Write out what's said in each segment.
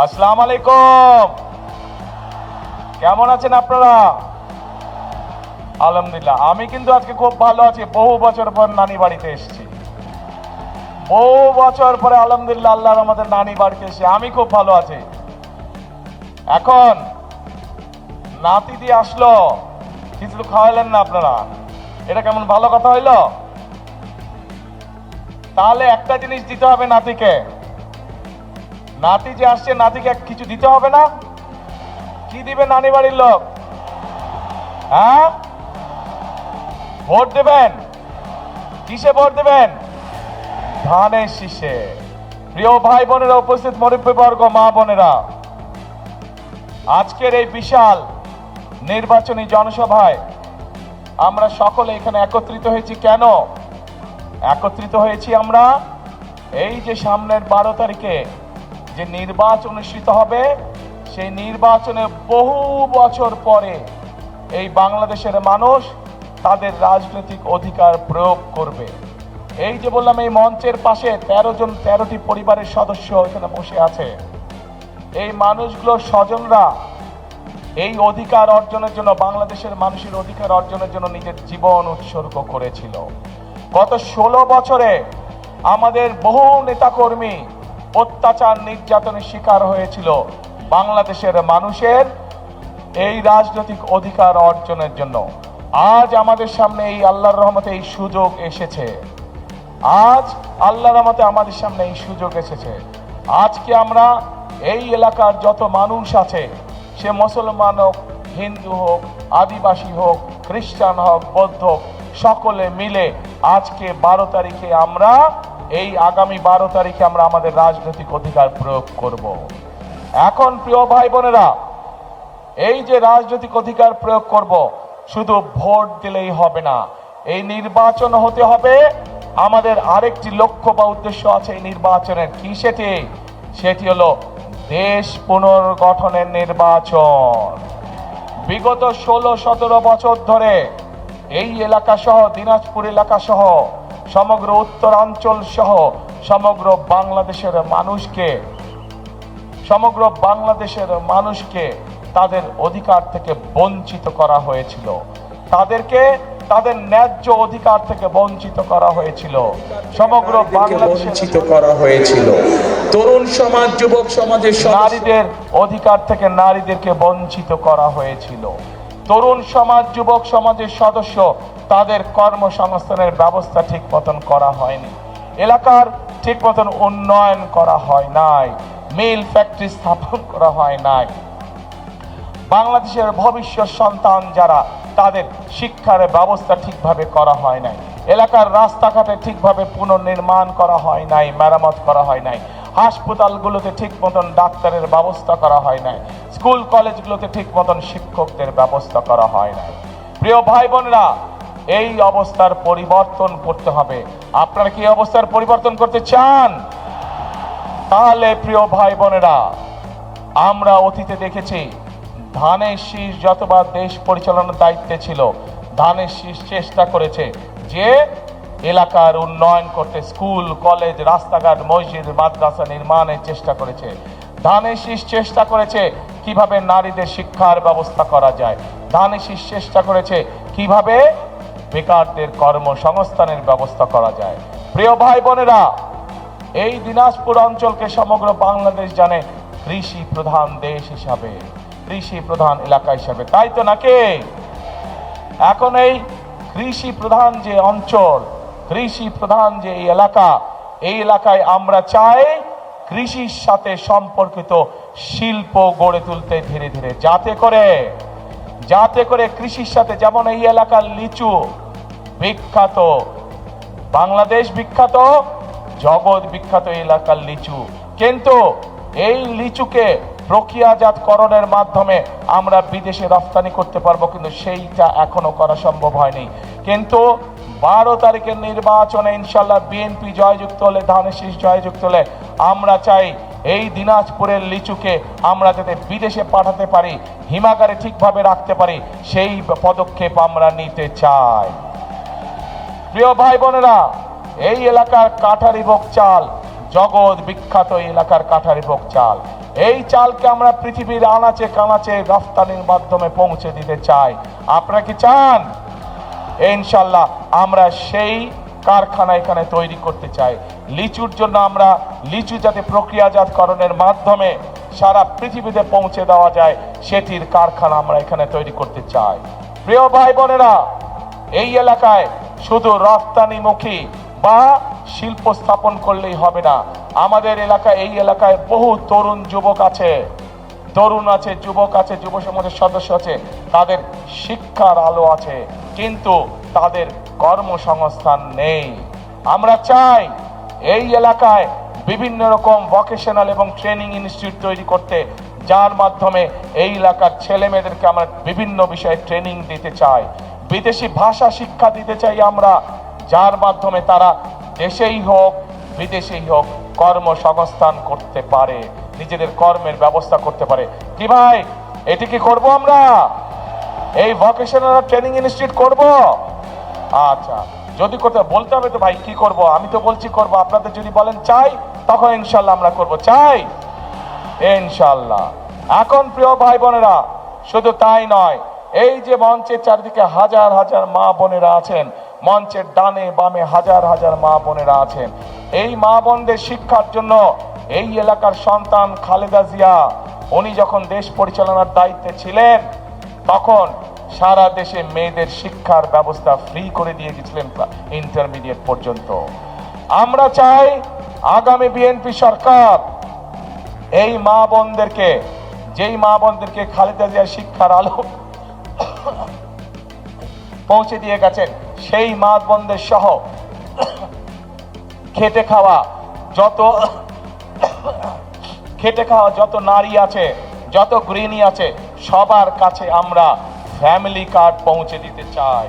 আসসালামু আলাইকুম। কেমন আছেন আপনারা? আলহামদুলিল্লাহ, আমি কিন্তু আজকে খুব ভালো আছি। বহু বছর পর নানি বাড়িতে এসেছি। বহু বছর পরে আলহামদুলিল্লাহ আল্লাহর আমাদের নানি বাড়িতে এসে আমি খুব ভালো আছি। এখন নাতি দিয়ে আসলো। কিছু খাওয়াইলেন না আপনারা? এটা কেমন ভালো কথা হইল? তাহলে একটা জিনিস দিতে হবে নাতিকে। নাতি যে আসছে, নাতিকে কিছু দিতে হবে না। কি দিবে নানি বাড়ির লোক? হ্যাঁ? ভোট দেবেন। কিসে ভোট দেবেন? ধানের শীষে। প্রিয় ভাই বোনেরা, উপস্থিত মরব্বী মা বোনেরা, আজকের এই বিশাল নির্বাচনী জনসভায় আমরা সকলে এখানে একত্রিত হয়েছি। কেন? একত্রিত হয়েছি আমরা এই যে সামনের বারো তারিখে যে নির্বাচন অনুষ্ঠিত হবে, সেই নির্বাচনে বহু বছর পরে এই বাংলাদেশের মানুষ তাদের রাজনৈতিক অধিকার প্রয়োগ করবে। এই যে বললাম, এই মঞ্চের পাশে তেরো জন, তেরোটি পরিবারের সদস্য এখানে বসে আছে। এই মানুষগুলোর স্বজনরা এই অধিকার অর্জনের জন্য, বাংলাদেশের মানুষের অধিকার অর্জনের জন্য নিজের জীবন উৎসর্গ করেছিল। গত ষোলো বছরে আমাদের বহু নেতাকর্মী অত্যাচার নির্যাতনের শিকার হয়েছিল বাংলাদেশের মানুষের এই রাজনৈতিক অধিকার অর্জনের জন্য। আজ আমাদের সামনে এই আল্লাহর রহমতে এই সুযোগ এসেছে। আজ আল্লাহর রহমতে আমাদের সামনে এই সুযোগ এসেছে। আজকে আমরা এই এলাকার যত মানুষ আছে, সে মুসলমান হোক, হিন্দু হোক, আদিবাসী হোক, খ্রিস্টান হোক, বৌদ্ধ হোক, সকলে মিলে আজকে বারো তারিখে আমরা এই আগামী বারো তারিখে আমরা আমাদের রাজনৈতিক অধিকার প্রয়োগ করব। এখন প্রিয় ভাই বোনেরা, এই যে রাজনৈতিক অধিকার প্রয়োগ করব, শুধু ভোট দিলেই হবে না, এই নির্বাচন হতে হবে। আমাদের আরেকটি লক্ষ্য বা উদ্দেশ্য আছে এই নির্বাচনের। কি সেটি? সেটি হলো দেশ পুনর্গঠনের নির্বাচন। বিগত ষোলো সতেরো বছর ধরে এই এলাকা সহ দিনাজপুর এলাকা সহ সমগ্র উত্তরাঞ্চল সহ সমগ্র বাংলাদেশের মানুষকে সমগ্র বাংলাদেশের মানুষকে তাদের অধিকার থেকে বঞ্চিত করা হয়েছিল। তাদেরকে তাদের ন্যায্য অধিকার থেকে বঞ্চিত করা হয়েছিল। সমগ্র বঞ্চিত করা হয়েছিল। তরুণ সমাজ যুবক সমাজের নারীদের অধিকার থেকে নারীদেরকে বঞ্চিত করা হয়েছিল। তরুণ সমাজ, যুবক সমাজের সদস্য, তাদের কর্মসংস্থানের ব্যবস্থা ঠিক মতন করা হয়নি। এলাকার ঠিক মতন উন্নয়ন করা হয় নাই। মিল ফ্যাক্টরি স্থাপন করা হয় নাই। বাংলাদেশের ভবিষ্যৎ সন্তান যারা, তাদের শিক্ষার ব্যবস্থা ঠিকভাবে করা হয় নাই। এলাকার রাস্তাঘাটে ঠিকভাবে পুনর্নির্মাণ করা হয় নাই, মেরামত করা হয় নাই। হাসপাতালগুলোতে ঠিক মতন ডাক্তারের ব্যবস্থা করা হয় নাই। স্কুল, কলেজগুলোতে ঠিক মতন শিক্ষকদের ব্যবস্থা করা হয় নাই। প্রিয় ভাই বোনেরা এই অবস্থার পরিবর্তন করতে হবে। আপনারা কি অবস্থার পরিবর্তন করতে চান? তাহলে প্রিয় ভাই বোনেরা আমরা অতীতে দেখেছি ধানের শীষ যতবার দেশ পরিচালনার দায়িত্বে ছিল ধানের শীষ চেষ্টা করেছে যে এলাকার উন্নয়ন করতে স্কুল, কলেজ, রাস্তাঘাট, মসজিদ, মাদ্রাসা নির্মাণের চেষ্টা করেছে। ধানের শীষ চেষ্টা করেছে কীভাবে নারীদের শিক্ষার ব্যবস্থা করা যায়। ধানের শীষ চেষ্টা করেছে কীভাবে বেকারদের কর্মসংস্থানের ব্যবস্থা করা যায়। প্রিয় ভাই বোনেরা, এই দিনাজপুর অঞ্চলকে সমগ্র বাংলাদেশ জানে কৃষি প্রধান দেশ হিসাবে, কৃষি প্রধান এলাকা হিসাবে। তাই তো নাকি? এখন এই কৃষি প্রধান যে অঞ্চল কৃষি প্রধান যে এই এলাকা, এই এলাকায় আমরা চাই কৃষির সাথে সম্পর্কিত শিল্প গড়ে তুলতে ধীরে ধীরে। যাতে করে যাতে করে কৃষির সাথে যেমন এই এলাকার লিচু বিখ্যাত, বাংলাদেশ বিখ্যাত, জগৎ বিখ্যাত এই এলাকার লিচু। কিন্তু এই লিচুকে প্রক্রিয়াজাতকরণের মাধ্যমে আমরা বিদেশে রপ্তানি করতে পারব, কিন্তু সেইটা এখনও করা সম্ভব হয়নি। কিন্তু বারো তারিখের নির্বাচনে ইনশাল্লাহ বিএনপি জয়যুক্ত হলে ধানের শীষ জয়যুক্ত হলে আমরা চাই এই দিনাজপুরের লিচুকে আমরা যাতে বিদেশে পাঠাতে পারি, হিমাগারে ঠিকভাবে রাখতে পারি, সেই পদক্ষেপ আমরা নিতে চাই। প্রিয় ভাই বোনেরা, এই এলাকার কাঠারি ভোগ চাল, জগৎ বিখ্যাত এই এলাকার কাঠারি ভোগ চাল, এই চালকে আমরা পৃথিবীর আনাচে কানাচে রফতানির মাধ্যমে পৌঁছে দিতে চাই। আপনারা কি চান? ইনশাল্লাহ আমরা সেই কারখানা এখানে তৈরি করতে চাই। লিচুর জন্য আমরা লিচু যাতে প্রক্রিয়াজাতকরণের মাধ্যমে সারা পৃথিবীতে পৌঁছে দেওয়া যায়, সেটির কারখানা আমরা এখানে তৈরি করতে চাই। প্রিয় ভাই বোনেরা এই এলাকায় শুধু রফতানিমুখী বা শিল্প স্থাপন করলেই হবে না। আমাদের এলাকায়, এই এলাকায় বহু তরুণ যুবক আছে, তরুণ আছে, যুবক আছে যুব সমাজের সদস্য আছে, তাদের শিক্ষার আলো আছে। কিন্তু তাদের কর্মসংস্থান নেই। আমরা চাই এই এলাকায় বিভিন্ন রকম ভকেশনাল এবং ট্রেনিং ইনস্টিটিউট তৈরি করতে, যার মাধ্যমে এই এলাকার ছেলে মেয়েদেরকে আমরা বিভিন্ন বিষয়ে ট্রেনিং দিতে চাই। বিদেশি ভাষা শিক্ষা দিতে চাই আমরা, যার মাধ্যমে তারা দেশেই হোক, বিদেশেই হোক কর্মসংস্থান করতে পারে, নিজেদের কর্মের ব্যবস্থা করতে পারে। কি ভাই, এটি কি করব আমরা? এই ভকেশনাল ট্রেনিং ইনস্টিটিউট করব? আচ্ছা যদি করতে বলতে হবে তো ভাই, কি করব? আমি তো বলছি করব, আপনাদের যদি বলেন চাই, তখন ইনশাল্লাহ আমরা করব, চাই? ইনশাল্লাহ। এখন প্রিয় ভাই বোনেরা, শুধু তাই নয়, এই যে মঞ্চের চারিদিকে হাজার হাজার মা বোনেরা আছেন, মঞ্চের ডানে বামে হাজার হাজার মা বোনেরা আছেন, এই মা বোনদের শিক্ষার জন্য এই এলাকার সন্তান খালেদা জিয়া, উনি যখন দেশ পরিচালনার দায়িত্বে ছিলেন তখন সারা দেশে মেয়েদের শিক্ষার ব্যবস্থা ফ্রি করে দিয়ে গেছিলেন ইন্টারমিডিয়েট পর্যন্ত। আমরা চাই আগামী বিএনপি সরকার এই মা বোনদেরকে, যেই মা বোনদেরকে খালেদা জিয়া শিক্ষার আলো পৌঁছে দিয়ে গেছেন, সেই মা বোনদের সহ খেটে খাওয়া যত খেটে খাওয়া যত নারী আছে, যত গৃহিণী আছে সবার কাছে আমরা ফ্যামিলি কার্ড পৌঁছে দিতে চাই।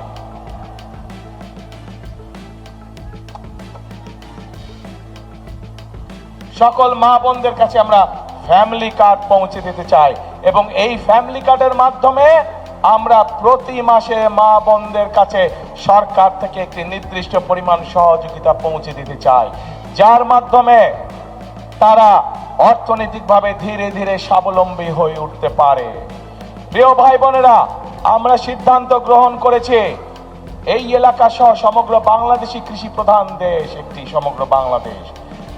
সকল মা বোনদের কাছে আমরা ফ্যামিলি কার্ড পৌঁছে দিতে চাই এবং এই ফ্যামিলি কার্ডের মাধ্যমে আমরা প্রতি মাসে মা বোনদের কাছে সরকার থেকে একটি নির্দিষ্ট পরিমাণ সহযোগিতা পৌঁছে দিতে চাই, যার মাধ্যমে তারা অর্থনৈতিকভাবে ধীরে ধীরে স্বাবলম্বী হয়ে উঠতে পারে। প্রিয় ভাই বোনেরা, আমরা সিদ্ধান্ত গ্রহণ করেছে, এই এলাকা সহ সমগ্র বাংলাদেশি কৃষি প্রধান দেশ, একটি সমগ্র বাংলাদেশ।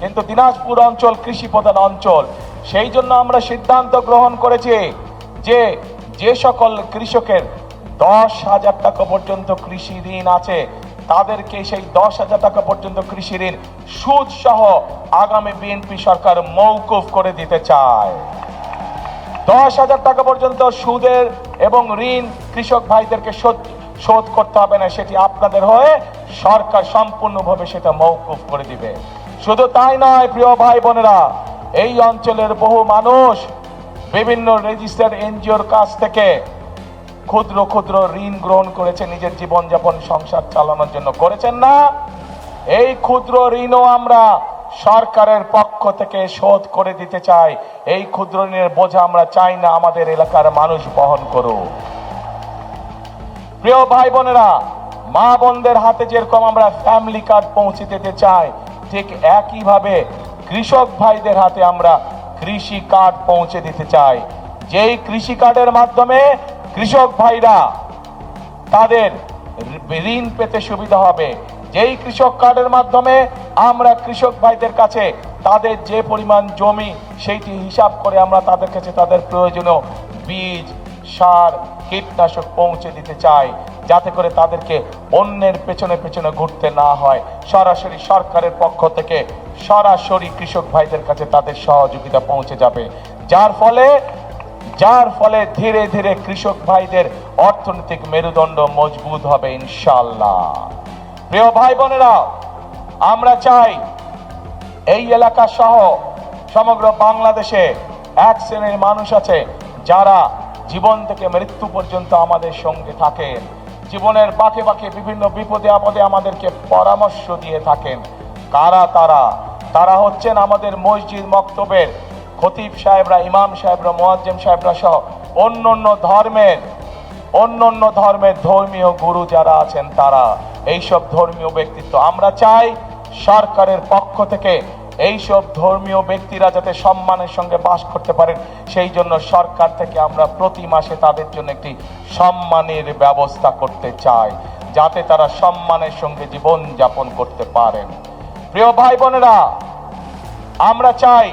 কিন্তু দিনাজপুর অঞ্চল কৃষি প্রধান অঞ্চল, সেই জন্য আমরা সিদ্ধান্ত গ্রহণ করেছি যে যে সকল কৃষকের দশ হাজার টাকা পর্যন্ত কৃষি ঋণ আছে, তাদেরকে সেই দশ হাজার টাকা পর্যন্ত কৃষি ঋণ সুদ সহ আগামী বিএনপি সরকার মৌকুফ করে দিতে চায়। দশ হাজার টাকা পর্যন্ত সুদের এবং ঋণ কৃষক ভাইদেরকে শোধ করতে হবে না, সেটি আপনাদের হয়ে সরকার সম্পূর্ণভাবে সেটা মৌকুফ করে দিবে। শুধু তাই নয়, প্রিয় ভাই বোনেরা, এই অঞ্চলের বহু মানুষ বিভিন্ন রেজিস্টার্ড এনজিওর কাছ থেকে ক্ষুদ্র ক্ষুদ্র ঋণ গ্রহণ করেছে, নিজের জীবনযাপন, সংসার চালানোর জন্য করেছেন না। এই ক্ষুদ্র ঋণও আমরা সরকারের পক্ষ থেকে শোধ করে দিতে চাই। এই ক্ষুদ্র ঋণের বোঝা আমরা চাই না, আমাদের এলাকার মানুষ বহন করুক। প্রিয় ভাই বোনেরা মা বোনদের হাতে যেরকম আমরা ফ্যামিলি কার্ড পৌঁছে দিতে চাই, ঠিক একইভাবে কৃষক ভাইদের হাতে আমরা কৃষি কার্ড পৌঁছে দিতে চাই। যেই কৃষি কার্ডের মাধ্যমে কৃষক ভাইরা তাদের ঋণ পেতে সুবিধা হবে যেই কৃষক কার্ডের মাধ্যমে আমরা কৃষক ভাইদের কাছে তাদের যে পরিমাণ জমি, সেইটি হিসাব করে আমরা তাদের কাছে তাদের প্রয়োজনীয় বীজ, সার, কীটনাশক পৌঁছে দিতে চাই, যাতে করে তাদেরকে অন্যের পেছনে পেছনে ঘুরতে না হয়। সরাসরি সরকারের পক্ষ থেকে সরাসরি কৃষক ভাইদের কাছে তাদের সহযোগিতা পৌঁছে যাবে। যার ফলে যার ফলে ধীরে ধীরে কৃষক ভাইদের অর্থনৈতিক মেরুদণ্ড মজবুত হবে ইনশাল্লাহ প্রিয় ভাই বোনেরা, আমরা চাই এই এলাকা সহ সমগ্র বাংলাদেশে এক শ্রেণির মানুষ আছে যারা জীবন থেকে মৃত্যু পর্যন্ত আমাদের সঙ্গে থাকেন জীবনের বাঁকে বাঁকে বিভিন্ন বিপদে আপদে আমাদেরকে পরামর্শ দিয়ে থাকেন। কারা তারা? তারা হচ্ছেন আমাদের মসজিদ মক্তবের খতিব সাহেবরা, ইমাম সাহেবরা, মোয়াজ্জেম সাহেবরা সহ অন্য অন্য ধর্মের অন্য অন্য ধর্মের ধর্মীয় গুরু যারা আছেন তারা, এইসব ধর্মীয় ব্যক্তিত্ব। আমরা চাই সরকারের পক্ষ থেকে এইসব ধর্মীয় ব্যক্তিরা যাতে সম্মানের সঙ্গে বাস করতে পারেন। সেই জন্য সরকার থেকে আমরা প্রতি মাসে তাদের জন্য একটি সম্মানের ব্যবস্থা করতে চাই, যাতে তারা সম্মানের সঙ্গে জীবন যাপন করতে পারেন। প্রিয় ভাই বোনেরা, আমরা চাই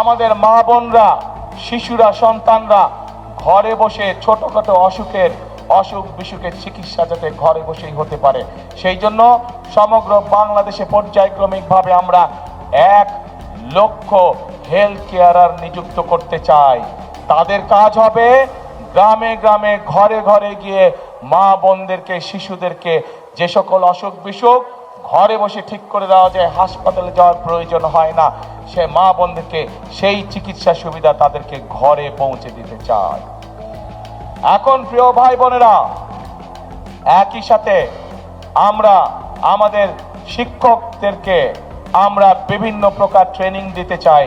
আমাদের মা বোনরা, শিশুরা, সন্তানরা ঘরে বসে ছোটখাটো অসুখের, অসুখ বিসুখের চিকিৎসা যাতে ঘরে বসেই হতে পারে। সেই জন্য সমগ্র বাংলাদেশে পর্যায়ক্রমিকভাবে আমরা এক লক্ষ হেলথ কেয়ারার নিযুক্ত করতে চাই। তাদের কাজ হবে গ্রামে গ্রামে ঘরে ঘরে গিয়ে মা বোনদেরকে, শিশুদেরকে যে সকল অসুখ বিসুখ ঘরে বসে ঠিক করে দেওয়া যায়, হাসপাতালে যাওয়ার প্রয়োজন হয় না। সে মা বোনদেরকে সেই চিকিৎসা সুবিধা তাদেরকে ঘরে পৌঁছে দিতে চায়। এখন প্রিয় ভাই বোনেরা, একই সাথে আমরা, আমাদের শিক্ষকদেরকে আমরা বিভিন্ন প্রকার ট্রেনিং দিতে চাই,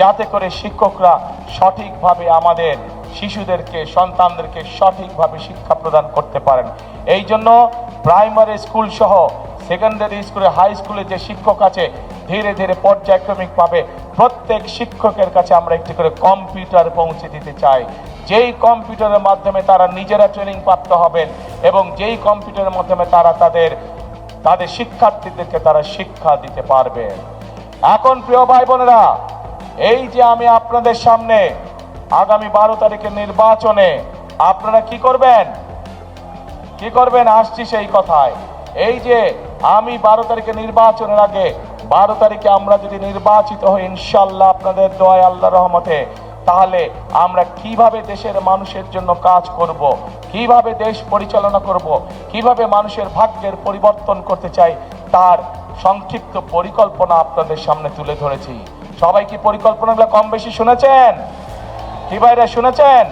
যাতে করে শিক্ষকরা সঠিকভাবে আমাদের শিশুদেরকে, সন্তানদেরকে সঠিকভাবে শিক্ষা প্রদান করতে পারেন। এই জন্য প্রাইমারি স্কুল সহ সেকেন্ডারি স্কুলে হাই স্কুলে যে শিক্ষক আছে, ধীরে ধীরে পর্যায়ক্রমিক পাবে। প্রত্যেক শিক্ষকের কাছে আমরা একটি করে কম্পিউটার পৌঁছে দিতে চাই। যেই কম্পিউটারের মাধ্যমে তারা নিজেরা ট্রেনিং প্রাপ্ত হবেন এবং যেই কম্পিউটারের মাধ্যমে তারা তাদের তাদের শিক্ষার্থীদেরকে তারা শিক্ষা দিতে পারবে। এখন প্রিয় ভাই বোনেরা এই যে আমি আপনাদের সামনে আগামী বারো তারিখের নির্বাচনে আপনারা কি করবেন? কি করবেন? আসছি সেই কথায়। এই যে আমি বারো তারিখে নির্বাচনের আগে বারো তারিখে আমরা যদি নির্বাচিত হই, ইনশাল্লাহ আপনাদের দোয়ায় আল্লাহ রহমতে, তাহলে আমরা কীভাবে দেশের মানুষের জন্য কাজ করব, কীভাবে দেশ পরিচালনা করব, কীভাবে মানুষের ভাগ্যের পরিবর্তন করতে চাই, তার সংক্ষিপ্ত পরিকল্পনা আপনাদের সামনে তুলে ধরেছি। সবাই কি পরিকল্পনাগুলো কম বেশি শুনেছেন? কি ভাইরা শুনেছেন?